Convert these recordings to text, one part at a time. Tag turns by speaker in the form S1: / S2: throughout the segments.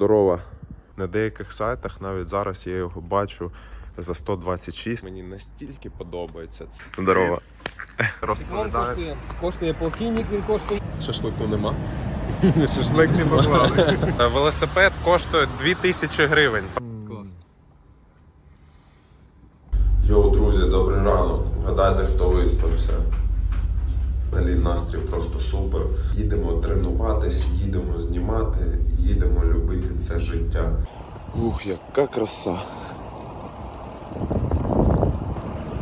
S1: Здорова. На деяких сайтах навіть зараз я його бачу за 126. Мені настільки подобається це. Розповідаю.
S2: коштує, коштує полтинник, він коштує.
S1: Шашлику нема.
S2: Шашлик не поклали.
S1: Е, Велосипед коштує 2000 гривень.
S2: Клас.
S1: Йоу, друзі, добрий ранок. Гадайте, хто виспався. Взагалі настрій просто супер. Їдемо тренуватись, їдемо знімати, їдемо любити це життя. Ух, яка краса.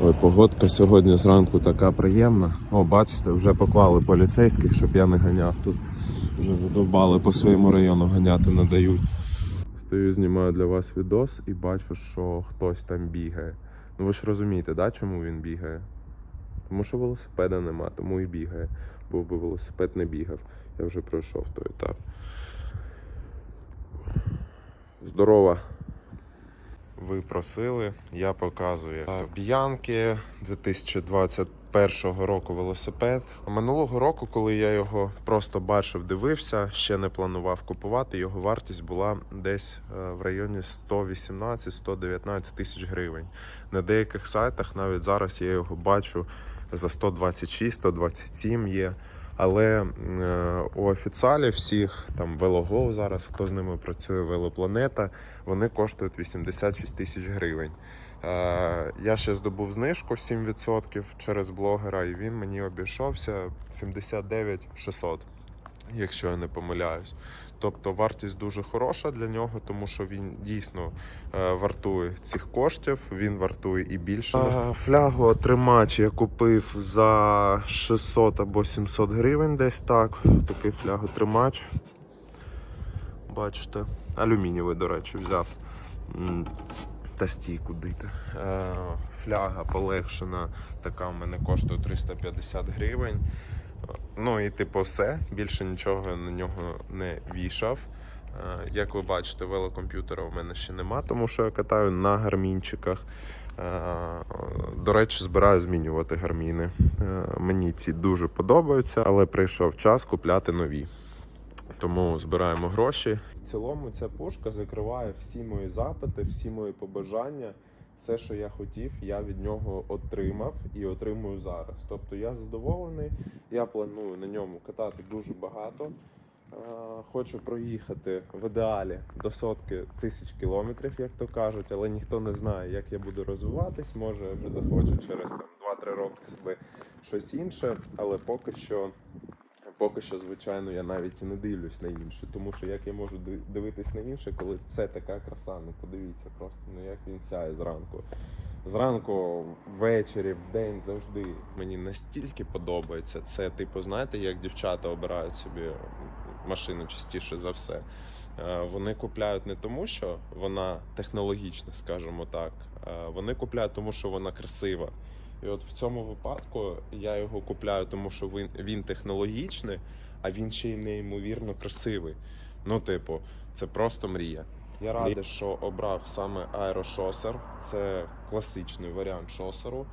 S1: Ой, погодка сьогодні зранку така приємна. О, бачите, вже поклали поліцейських, щоб я не ганяв тут. Вже задовбали по своєму району ганяти не дають. Стою, знімаю для вас відос і бачу, що хтось там бігає. Ну ви ж розумієте, да, чому він бігає? Тому що велосипеда нема, тому і бігає. Був би велосипед не бігав. Я вже пройшов той етап. Здорова. Ви просили, я показую. Б'янки 2021 року велосипед. Минулого року, коли я його просто бачив, дивився, ще не планував купувати, його вартість була десь е, в районі 118-119 тисяч гривень. На деяких сайтах навіть зараз я його бачу за 126-127 є. Але е, у офіціалів всіх, там Велого зараз, хто з ними працює, Велопланета, вони коштують 86 тисяч гривень. Е, я ще здобув знижку 7% через блогера, і він мені обійшовся 79 600, якщо я не помиляюсь. Тобто вартість дуже хороша для нього, тому що він дійсно е, вартує цих коштів, він вартує і більше. Флягу тримач я купив за 600 або 700 гривень, десь так. Такий фляготримач. Бачите, алюмінієвий, до речі, взяв. Та стійку дити. Е, Фляга полегшена, така в мене коштує 350 гривень. Ну і типу все. Більше нічого на нього не вішав. Е, Як ви бачите, велокомп'ютера у мене ще нема, тому що я катаю на гармінчиках. Е, До речі, збираю змінювати гарміни. Е, Мені ці дуже подобаються, але прийшов час купляти нові. Тому збираємо гроші. В цілому ця пушка закриває всі мої запити, всі мої побажання. Все, що я хотів, я від нього отримав і отримую зараз. Тобто я задоволений, я планую на ньому катати дуже багато. Е, Хочу проїхати в ідеалі до сотки тисяч кілометрів, як то кажуть, але ніхто не знає, як я буду розвиватись. Може, вже захочу через там 2-3 роки себе щось інше, але поки що, поки що, звичайно, я навіть і не дивлюсь на інше, тому що як я можу ди- дивитись на інше, коли це така краса, ну подивіться просто, ну як він сяє зранку. Зранку, ввечері, в день завжди мені настільки подобається це. Типу, знаєте, як дівчата обирають собі машину частіше за все. Е, Вони купляють не тому, що вона технологічна, скажімо так. е, Вони купляють тому, що вона красива. І от в цьому випадку я його купляю, тому що він, він технологічний, а він ще й неймовірно красивий. Ну, типу, це просто мрія. Я радий, що обрав саме аерошосер. Це класичний варіант шосеру.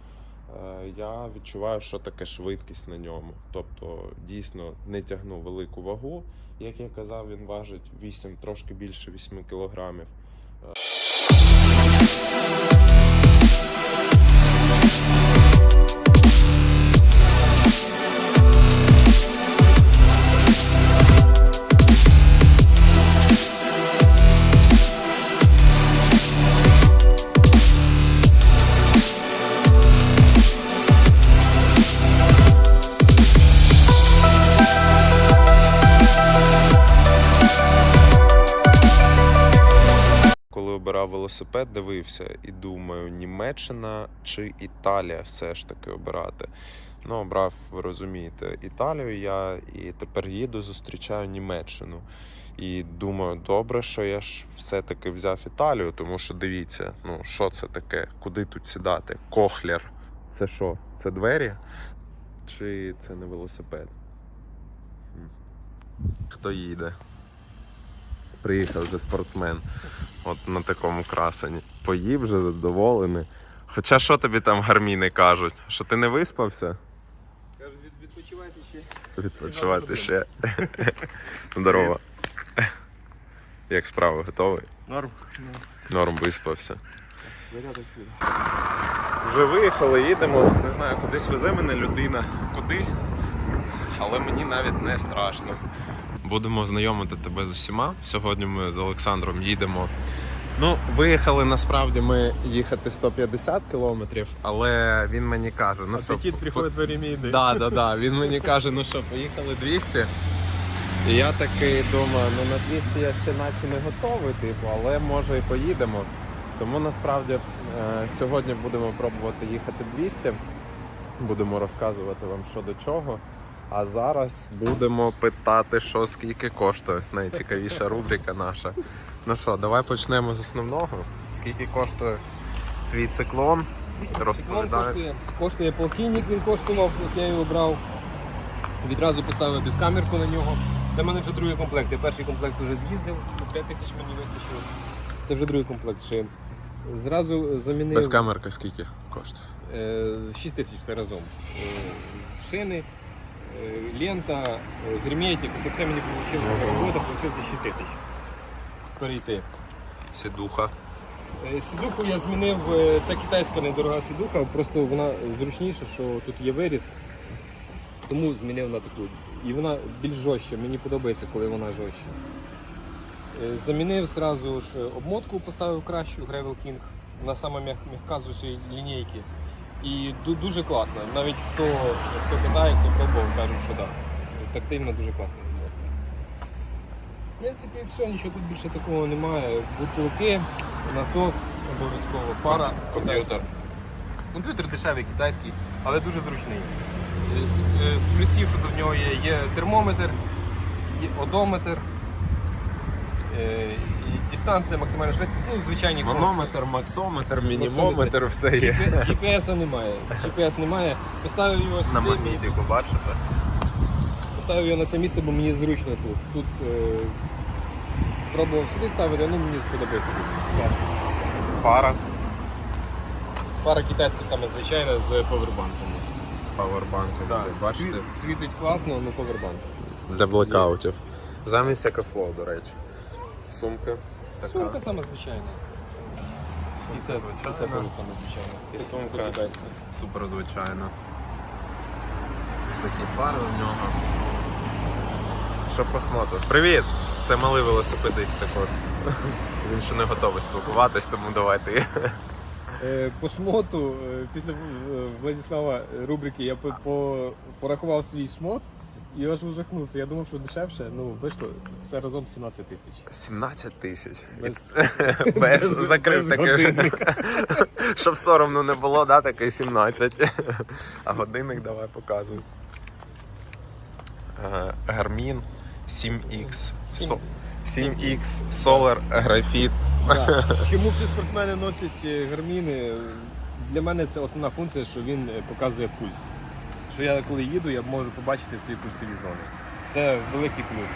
S1: Е, Я відчуваю, що таке швидкість на ньому. Тобто, дійсно не тягну велику вагу. Як я казав, він важить 8, трошки більше 8 кілограмів. Велосипед, дивився і думаю, Німеччина чи Італія все ж таки обирати. Ну, обрав, ви розумієте, Італію я і тепер їду, зустрічаю Німеччину. І думаю, добре, що я ж все-таки взяв Італію, тому що дивіться, ну що це таке, куди тут сідати? Кохлер. Це що? Це двері? Чи це не велосипед? Хто їде? Приїхав вже спортсмен. От на такому красені. Поїв вже задоволений. Хоча що тобі там гарміни кажуть? Що ти не виспався?
S2: Кажуть, від, відпочивайте ще.
S1: Відпочивати ще. Здорово. Як справи, готовий?
S2: Норм.
S1: Норм виспався.
S2: Зарядок світ.
S1: Вже виїхали, їдемо. Не знаю, кудись везе мене людина. Куди? Але мені навіть не страшно. Будемо знайомити тебе з усіма. Сьогодні ми з Олександром їдемо. Ну, виїхали насправді ми їхати 150 кілометрів, але він мені каже, ну що.
S2: Апетит приходить в Ереміди.
S1: Да, да, да. Він мені каже, ну що, поїхали 200. І я такий думаю, ну на 200 я ще наче не готовий, типу, але може і поїдемо. Тому насправді е, сьогодні будемо пробувати їхати 200. Будемо розказувати вам що до чого. А зараз будемо питати, що скільки коштує. Найцікавіша рубрика наша. Ну що, давай почнемо з основного. Скільки коштує твій циклон?
S2: Він коштує, коштує полтинник, він коштував, от я його брав. Відразу поставив безкамерку на нього. Це в мене вже другий комплект. Я перший комплект вже з'їздив, 5 тисяч мені вистачило. Це вже другий комплект шин. Зразу замінив
S1: Безкамерка скільки коштує?
S2: е, 6 тисяч все разом. Е, Шини, е, лента, е, герметик, це все мені вийшло
S1: Ого.
S2: робота, вийшло 6 тисяч. Перейти.
S1: Сідуха.
S2: Е, Сідуху я змінив, е, це китайська недорога сідуха, просто вона зручніша, що тут є виріз. Тому змінив на таку. І вона більш жорстча, мені подобається, коли вона жорстча. Е, Замінив зразу ж обмотку, поставив кращу Gravel King. Вона сама м'яка з усієї лінійки. І дуже класна. Навіть хто, хто катає, хто пробував, кажуть, що так. Тактильно дуже класна обмотка. В принципі, все, нічого тут більше такого немає. Бутилки, насос, обов'язково, фара, комп'ютер. Комп'ютер дешевий, китайський, але дуже зручний. З, з плюсів, що до нього є, є термометр, є одометр, і дистанція, максимальна швидкість, ну, звичайні кнопки.
S1: Манометр, максометр, мінімометр, все є.
S2: GPS немає. GPS немає. Поставив його
S1: На
S2: сюди,
S1: магнітику, бачите?
S2: поставив його на це місце, бо мені зручно тут. Тут е, пробував сюди ставити, ну мені сподобається тут. Класно.
S1: Фара
S2: Пара китайська саме звичайна з повербанком.
S1: з павербанком. Бачите?
S2: Світить класно, ну повербанк.
S1: Для блекаутів. Замість екофлоу, до речі. Сумка. Така.
S2: Сумка саме звичайна. І
S1: Сумка
S2: це, і це
S1: звичайна.
S2: теж саме звичайна.
S1: І сумка. Супер звичайно. Такі фари у нього. Що по шмоту? Привіт! Це малий велосипедист також. Він ще не готовий спілкуватись, тому давай ти.
S2: Е, По шмоту, е, після е, Владислава рубрики я по- по- порахував свій шмот і аж ужахнувся. Я думав, що дешевше, ну вийшло все разом 17 тисяч.
S1: 17 тисяч.
S2: Без-
S1: Без,
S2: без-
S1: закрився
S2: без.
S1: Щоб соромно не було, да, такий 17. А годинник давай показуй. Е, Garmin 7X. 7X Solar Graphite.
S2: Чому всі спортсмени носять е, гарміни? Для мене це основна функція, що він е, показує пульс. Що я коли їду, я можу побачити свої пульсові зони. Це великий плюс.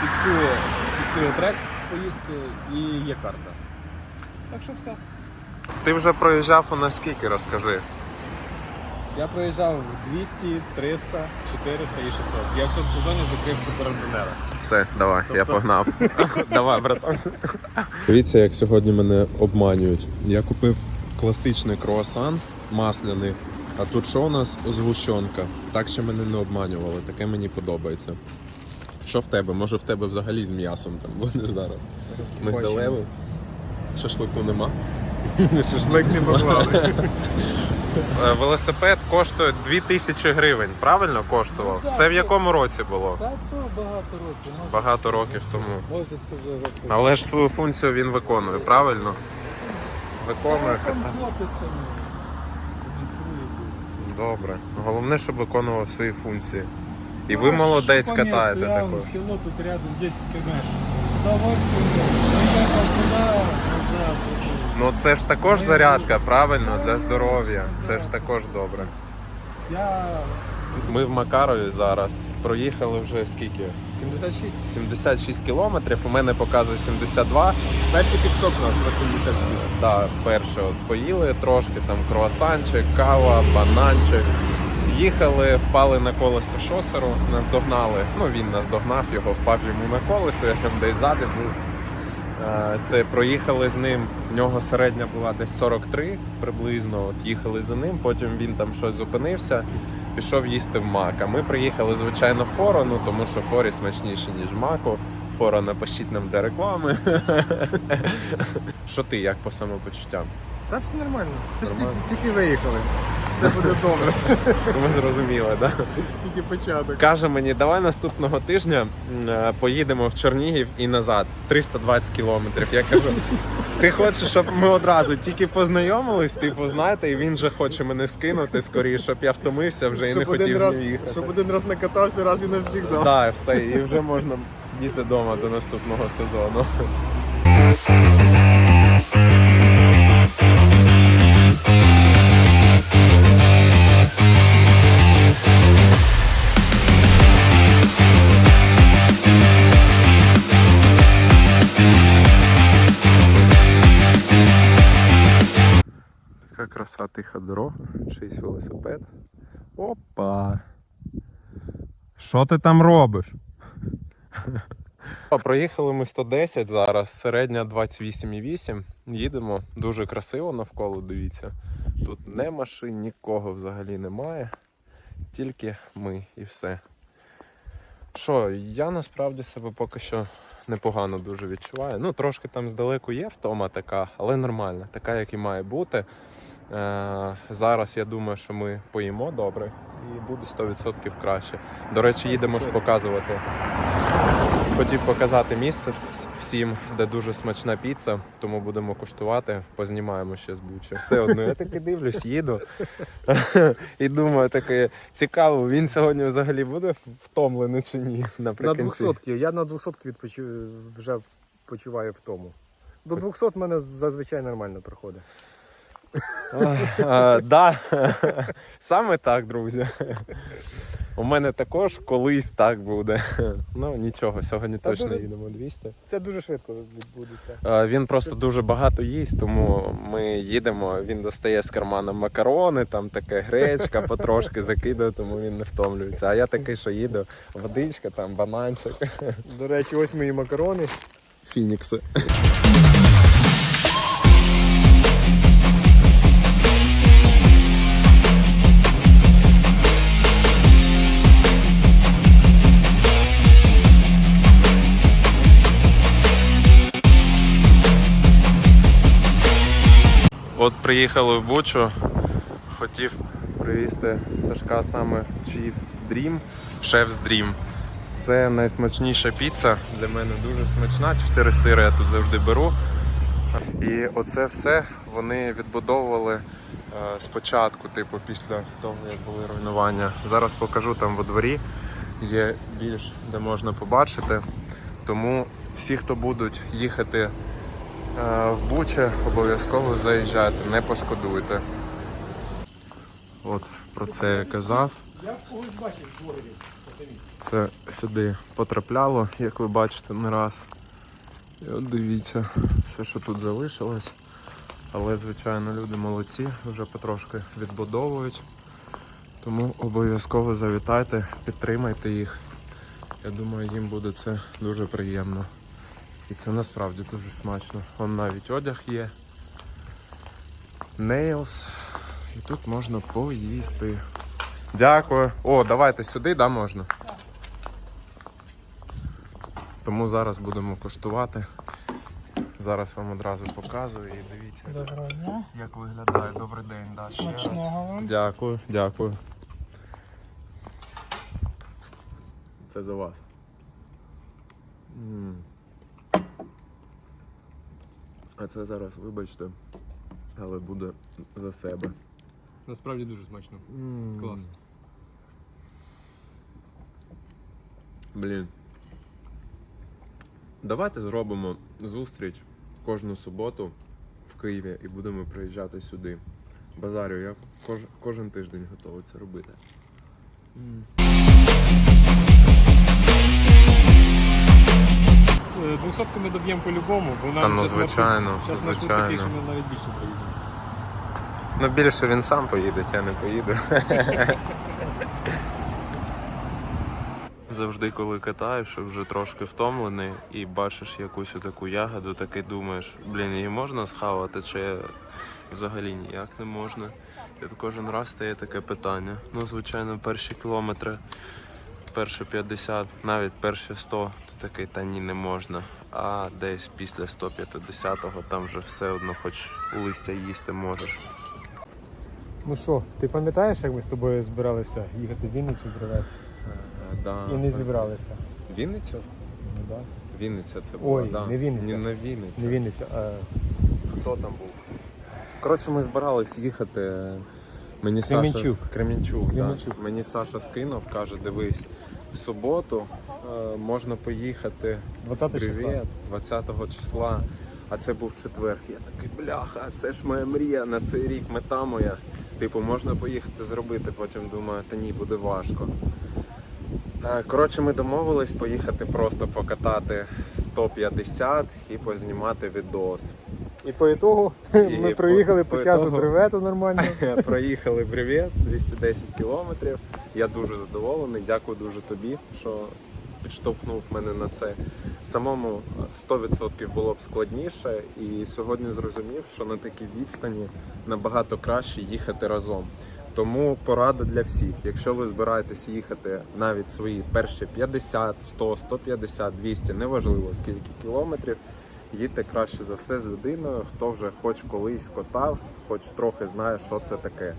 S2: Фіксує, фіксує трек поїздки і є карта. Так що все.
S1: Ти вже проїжджав у нас скільки, розкажи.
S2: Я проїжджав 200, 300, 400 і 600. Я в цьому сезоні закрив суперандонера.
S1: Все, давай, я
S2: Тобто-
S1: погнав. давай, братан. Дивіться, як сьогодні мене обманюють. Я купив класичний круасан масляний, а тут що у нас згущенка. Так ще мене не обманювали, таке мені подобається. Що в тебе? Може в тебе взагалі з м'ясом там буде зараз? Мигдалевий? Шашлику нема.
S2: Шашлик не поклали.
S1: Е, Велосипед коштує 2000 гривень, правильно коштував?
S2: Ну,
S1: Це в якому році було?
S2: Так, то багато років.
S1: Багато років тому. Але ж свою функцію він виконує, правильно? Виконує.
S2: Там хлопець ну, коментує.
S1: Добре. Головне, щоб виконував свої функції. І ви молодець катаєте
S2: я Село тут рядом 10 км. Удовольствием. Назад.
S1: Ну це ж також зарядка, правильно? Для здоров'я. Це ж також добре.
S2: Я
S1: Ми в Макарові зараз. Проїхали вже скільки?
S2: 76.
S1: 76 кілометрів. У мене показує 72.
S2: Перший підстоп у нас на 76.
S1: Так, перше от поїли трошки, там круасанчик, кава, бананчик. Їхали, впали на колесо шосеру, нас догнали. Ну він нас догнав, його впав йому на колесо, я там десь ззаді був. Е, Це проїхали з ним. В нього середня була десь 43 приблизно. От їхали за ним, потім він там щось зупинився, пішов їсти в мак. А ми приїхали, звичайно, форо, ну тому що форі смачніше, ніж маку. Фора напишіть нам де реклами. Що ти, як по самопочуттям?
S2: Та все нормально. Це ж
S1: Нормально.
S2: тільки, тільки виїхали. Все буде добре.
S1: Ми зрозуміли, так? Да?
S2: Тільки початок.
S1: Каже мені, давай наступного тижня е, поїдемо в Чернігів і назад 320 кілометрів. Я кажу, ти хочеш, щоб ми одразу тільки познайомились, типу, знаєте, і він вже хоче мене скинути скоріше, щоб я втомився вже і не
S2: Щоб
S1: хотів з ним їхати.
S2: щоб один раз накатався раз і навсігда.
S1: Так, все, і вже можна сидіти вдома до наступного сезону. Тиха дорога, чийсь велосипед. Опа! Що ти там робиш? Проїхали ми 110 зараз, середня 28,8. Їдемо дуже красиво навколо, дивіться. Тут не машин, нікого взагалі немає. Тільки ми і все. Що, я насправді себе поки що непогано дуже відчуваю. Ну, трошки там здалеку є втома така, але нормальна, така, як і має бути. Е, зараз я думаю, що ми поїмо добре і буде 100% краще. До речі, їдемо ж показувати. Хотів показати місце всім, де дуже смачна піца, тому будемо куштувати, познімаємо ще з бучі. Все одно, я таки дивлюсь, їду і думаю, таке цікаво, він сьогодні взагалі буде втомлений чи ні?
S2: На 200 Я на 200 відпочив... вже почуваю втому. До 200 в мене зазвичай нормально проходить.
S1: А, да. Саме так, друзі. У мене також колись так буде. Ну нічого, сьогодні
S2: Та
S1: точно
S2: дуже-
S1: їдемо 200.
S2: Це дуже швидко відбудеться.
S1: Е, Він просто дуже багато їсть, тому ми їдемо. Він достає з кармана макарони, там таке гречка, потрошки закидає, тому він не втомлюється. А я такий, що їду, водичка, там бананчик.
S2: До речі, ось мої макарони.
S1: Фінікси. От приїхали в Бучу, хотів привізти Сашка саме Chiefs Dream, Chef's Dream. Це найсмачніша піца. Для мене дуже смачна. Чотири сири я тут завжди беру. І оце все вони відбудовували е, спочатку, типу, після того, як були руйнування. Зараз покажу там во дворі. Є більш де можна побачити. Тому всі, хто будуть їхати в Буче, обов'язково заїжджайте, не пошкодуйте. От про це я казав. Це сюди потрапляло, як ви бачите, не раз. І от дивіться, все, що тут залишилось. Але, звичайно, люди молодці, вже потрошки відбудовують. Тому обов'язково завітайте, підтримайте їх. Я думаю, їм буде це дуже приємно. І це насправді дуже смачно. Вон навіть одяг є. Nails. І тут можна поїсти. Дякую. О, давайте сюди, да, можна. Тому зараз будемо куштувати. Зараз вам одразу показую і дивіться,
S3: Доброго дня.
S1: як виглядає. Добрий день, да, ще раз.
S3: Вам.
S1: Дякую, дякую. Це за вас. М. А це зараз, вибачте, але буде за себе.
S2: Насправді дуже смачно.
S1: Mm.
S2: Клас.
S1: Блін. Давайте зробимо зустріч кожну суботу в Києві і будемо приїжджати сюди. Базарю, я кож... кожен тиждень готовий це робити. Mm.
S2: Е, 200 ми доб'ємо по-любому, бо нам
S1: Та, ну,
S2: щас на
S1: звичайно,
S2: путь-
S1: звичайно.
S2: такий, що ми навіть більше проїдемо.
S1: Ну більше він сам поїде, я не поїду. Завжди, коли катаєш, вже трошки втомлений і бачиш якусь таку ягоду, так думаєш, блін, її можна схавати, чи взагалі ніяк не можна. І кожен раз стає таке питання. Ну, звичайно, перші кілометри перші 50, навіть перші 100, то такий та ні, не можна. А десь після 150-го там вже все одно, хоч листя їсти можеш.
S2: Ну що, ти пам'ятаєш, як ми з тобою збиралися їхати в Вінницю бревет?
S1: Да.
S2: І не зібралися.
S1: Вінницю?
S2: Ну, да.
S1: Вінниця це
S2: була, Ой, да. не Вінниця.
S1: Не, не Вінниця.
S2: Не Вінниця, а
S1: Хто там був? Коротше, ми збирались їхати. Мені
S2: Кременчук.
S1: Саша Кременчук,
S2: Кременчук.
S1: Да. Мені Саша скинув, каже, дивись, в суботу е, можна поїхати
S2: 20 числа.
S1: Привіт, 20 числа. А це був четвер. Я такий, бляха, це ж моя мрія на цей рік, мета моя. Типу, можна поїхати зробити, потім думаю, та ні, буде важко. Е, Коротше, ми домовились поїхати просто покатати 150 і познімати відос.
S2: І по ітогу
S1: І
S2: ми проїхали
S1: по
S2: по часу
S1: ітогу-
S2: бревету нормально.
S1: Проїхали привіт, 210 кілометрів. Я дуже задоволений. Дякую дуже тобі, що підштовхнув мене на це. Самому 100% було б складніше, і сьогодні зрозумів, що на такій відстані набагато краще їхати разом. Тому порада для всіх. Якщо ви збираєтесь їхати навіть свої перші 50, 100, 150, 200, неважливо скільки кілометрів, їдьте краще за все з людиною, хто вже хоч колись котав, хоч трохи знає, що це таке.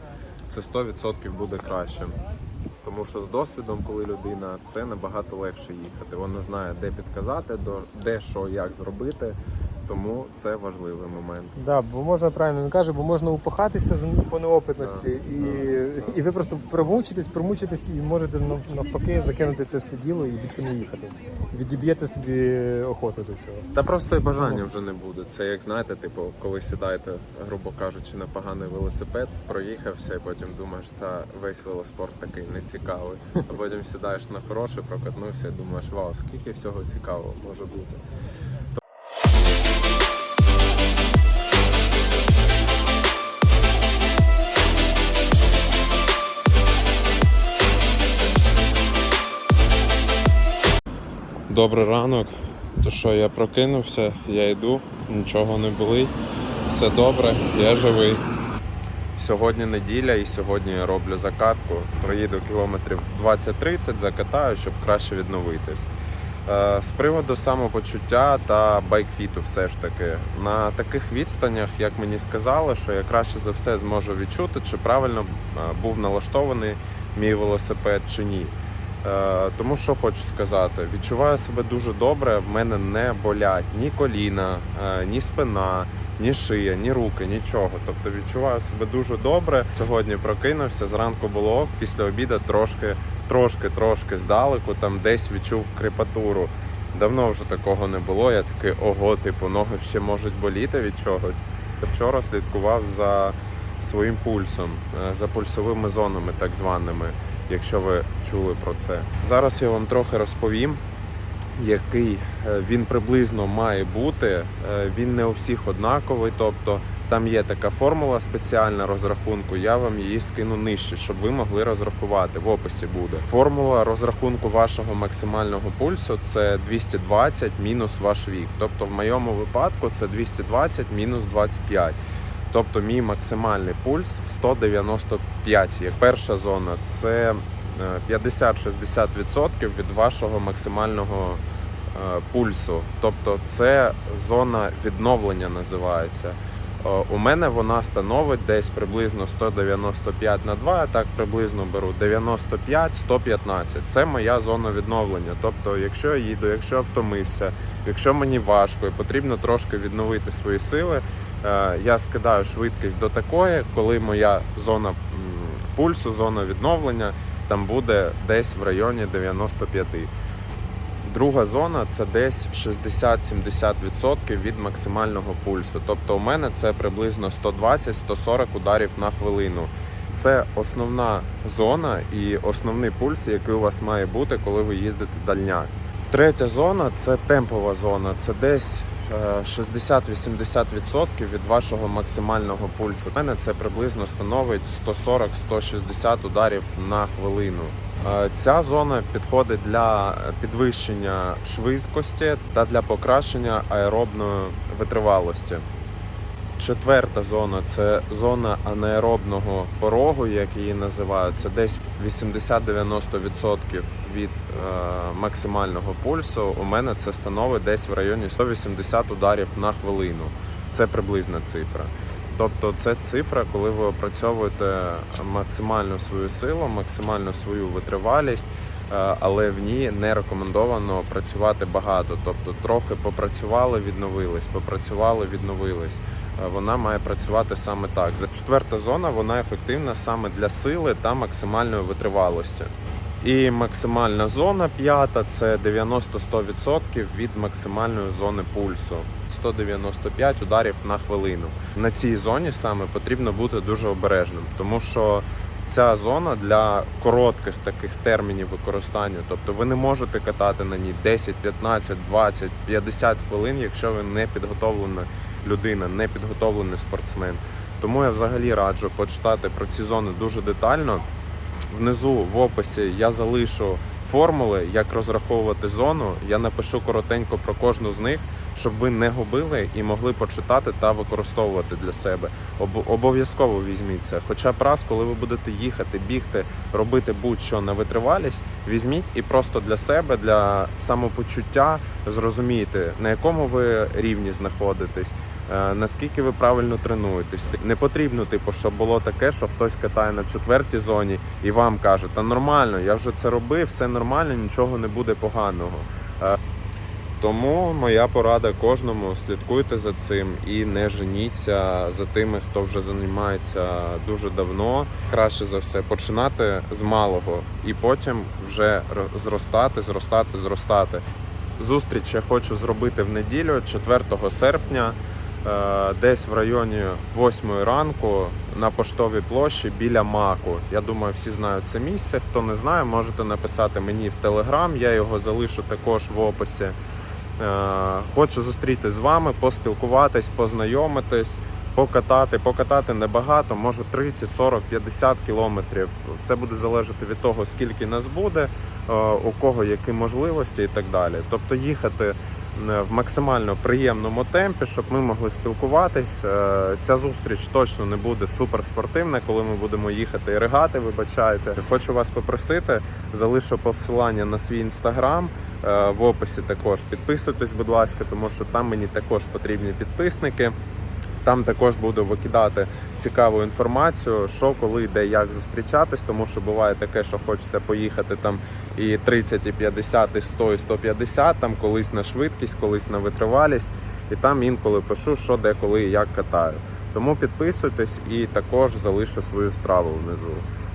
S1: Це 100% буде краще. Тому що з досвідом, коли людина, це набагато легше їхати. Вона знає, де підказати, де що, як зробити. Тому це важливий момент.
S2: Да, бо можна правильно він каже, бо можна упахатися з- по неопитності, і, і ви просто промучитесь, промучитесь і можете навпаки закинути це все діло і більше не їхати. Відіб'єте собі охоту до цього.
S1: Та просто і бажання вже не буде. Це як знаєте, типу, коли сідаєте, грубо кажучи, на поганий велосипед, проїхався, і потім думаєш, та весь велоспорт такий нецікавий. А потім сідаєш на хороший, прокатнувся і думаєш, вау, скільки всього цікавого може бути. Добрий ранок. То що я прокинувся, я йду, нічого не болить, все добре, я живий. Сьогодні неділя і сьогодні я роблю закатку. Проїду кілометрів 20-30, закатаю, щоб краще відновитись. Е, З приводу самопочуття та байкфіту, все ж таки, на таких відстанях, як мені сказали, що я краще за все зможу відчути, чи правильно е, був налаштований мій велосипед чи ні. Е, Тому що хочу сказати, відчуваю себе дуже добре. В мене не болять ні коліна, е, ні спина, ні шия, ні руки, нічого. Тобто відчуваю себе дуже добре. Сьогодні прокинувся. Зранку було після обіду трошки, трошки, трошки здалеку, там десь відчув крепатуру. Давно вже такого не було. Я такий, ого, типу, ноги ще можуть боліти від чогось. Вчора слідкував за своїм пульсом, е, за пульсовими зонами, так званими якщо ви чули про це. Зараз я вам трохи розповім, який е, він приблизно має бути. Е, Він не у всіх однаковий, тобто там є така формула спеціальна розрахунку. Я вам її скину нижче, щоб ви могли розрахувати. В описі буде. Формула розрахунку вашого максимального пульсу це 220 мінус ваш вік. Тобто, в моєму випадку це 220 мінус 25. Тобто мій максимальний пульс 195. Як перша зона це е, 50-60% від вашого максимального е, пульсу. Тобто це зона відновлення називається. Е, У мене вона становить десь приблизно 195 на 2, я так приблизно беру 95-115. Це моя зона відновлення. Тобто, якщо я їду, якщо я втомився, якщо мені важко і потрібно трошки відновити свої сили, е, я скидаю швидкість до такої, коли моя зона пульсу, зона відновлення там буде десь в районі 95. Друга зона це десь 60-70% від максимального пульсу. Тобто у мене це приблизно 120-140 ударів на хвилину. Це основна зона і основний пульс, який у вас має бути, коли ви їздите дальняк. Третя зона це темпова зона. Це десь е, 60-80% від вашого максимального пульсу. У мене це приблизно становить 140-160 ударів на хвилину. Е, Ця зона підходить для підвищення швидкості та для покращення аеробної витривалості. Четверта зона це зона анаеробного порогу, як її називають. Це десь 80-90% від е, максимального пульсу. У мене це становить десь в районі 180 ударів на хвилину. Це приблизна цифра. Тобто це цифра, коли ви опрацьовуєте максимальну свою силу, максимальну свою витривалість, але в ній не рекомендовано працювати багато. Тобто трохи попрацювали, відновились, попрацювали, відновились. Е, Вона має працювати саме так. Четверта зона вона ефективна саме для сили та максимальної витривалості. І максимальна зона п'ята це 90-100% від максимальної зони пульсу. 195 ударів на хвилину. На цій зоні саме потрібно бути дуже обережним, тому що ця зона для коротких таких термінів використання. Тобто ви не можете катати на ній 10, 15, 20, 50 хвилин, якщо ви не підготовлена людина, не підготовлений спортсмен. Тому я взагалі раджу почитати про ці зони дуже детально. Внизу в описі я залишу формули, як розраховувати зону. Я напишу коротенько про кожну з них, щоб ви не губили і могли почитати та використовувати для себе. Об- Обов'язково візьміть це. Хоча б раз, коли ви будете їхати, бігти, робити будь-що на витривалість, візьміть і просто для себе, для самопочуття зрозумійте, на якому ви рівні знаходитесь. е, Наскільки ви правильно тренуєтесь, не потрібно, типу, щоб було таке, що хтось катає на четвертій зоні і вам каже, та нормально, я вже це робив, все нормально, нічого не буде поганого. Тому моя порада кожному: слідкуйте за цим і не женіться за тими, хто вже займається дуже давно. Краще за все починати з малого і потім вже зростати, зростати, зростати. Зустріч я хочу зробити в неділю, 4 серпня, е, десь в районі 8 ранку на поштовій площі біля Маку. Я думаю, всі знають це місце. Хто не знає, можете написати мені в Телеграм. Я його залишу також в описі. Е, Хочу зустрітися з вами, поспілкуватись, познайомитись, покатати. Покатати небагато, може 30, 40, 50 кілометрів. Все буде залежати від того, скільки нас буде, е, у кого які можливості і так далі. Тобто їхати е, в максимально приємному темпі, щоб ми могли спілкуватись. Ця зустріч точно не буде суперспортивна, коли ми будемо їхати і ригати. Вибачайте. Хочу вас попросити, залишу посилання на свій інстаграм. Е, В описі також підписуйтесь, будь ласка, тому що там мені також потрібні підписники. Там також буду викидати цікаву інформацію, що коли, де, як зустрічатись, тому що буває таке, що хочеться поїхати там і 30, і 50, і 100, і 150, там колись на швидкість, колись на витривалість. І там інколи пишу, що де, коли і як катаю. Тому підписуйтесь і також залишу свою страву внизу.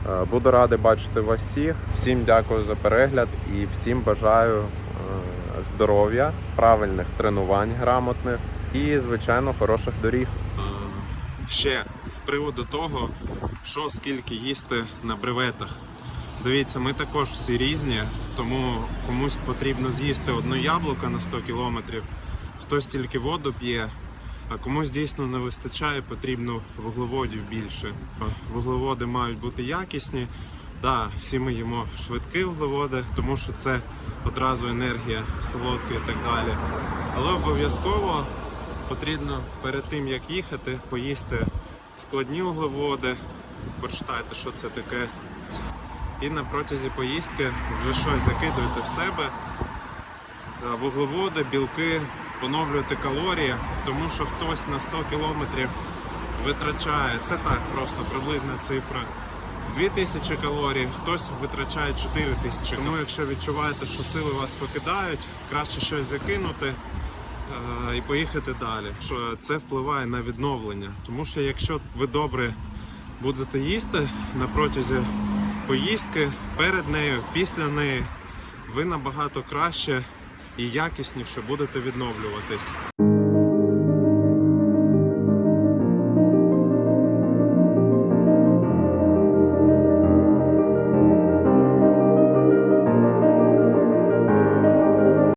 S1: Е, Буду радий бачити вас всіх. Всім дякую за перегляд і всім бажаю е, здоров'я, правильних тренувань грамотних і, звичайно, хороших доріг. Ще з приводу того, що скільки їсти на бреветах. Дивіться, ми також всі різні, тому комусь потрібно з'їсти одне яблуко на 100 кілометрів, хтось тільки воду п'є, а комусь дійсно не вистачає, потрібно вуглеводів більше. Вуглеводи мають бути якісні. Так, всі ми їмо швидкі вуглеводи, тому що це одразу енергія солодка і так далі. Але обов'язково потрібно перед тим як їхати, поїсти складні вуглеводи, почитайте, що це таке. І на протязі поїздки вже щось закидуєте в себе. Вуглеводи, білки, поновлюєте калорії, тому що хтось на 100 кілометрів витрачає, це так просто приблизна цифра. 2000 калорій, хтось витрачає 4000. Тому якщо відчуваєте, що сили вас покидають, краще щось закинути е, і поїхати далі. Це впливає на відновлення. Тому що якщо ви добре будете їсти на протязі поїздки, перед нею, після неї, ви набагато краще і якісніше будете відновлюватись.